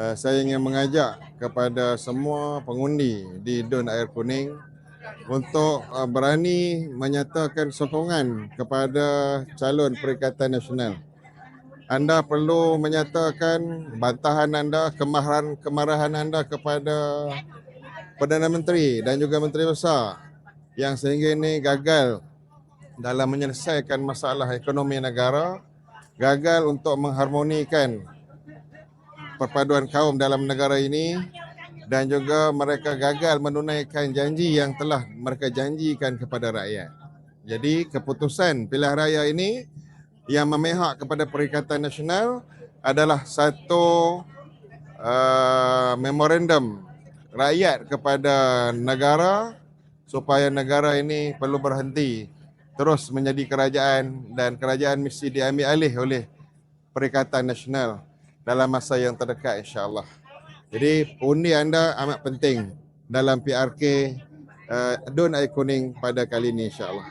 uh, saya ingin mengajak kepada semua pengundi di Dun Air Kuning untuk uh, berani menyatakan sokongan kepada calon Perikatan Nasional. Anda perlu menyatakan bantahan anda, kemarahan kemarahan anda kepada Perdana Menteri dan juga Menteri Besar yang sehingga ini gagal dalam menyelesaikan masalah ekonomi negara, gagal untuk mengharmonikan perpaduan kaum dalam negara ini dan juga mereka gagal menunaikan janji yang telah mereka janjikan kepada rakyat. Jadi keputusan pilihan raya ini yang memihak kepada Perikatan Nasional adalah satu uh, memorandum rakyat kepada negara supaya negara ini perlu berhenti terus menjadi kerajaan dan kerajaan mesti diambil alih oleh Perikatan Nasional dalam masa yang terdekat insya-Allah. Jadi undi anda amat penting dalam PRK uh, Dun Air Kuning pada kali ini insya-Allah.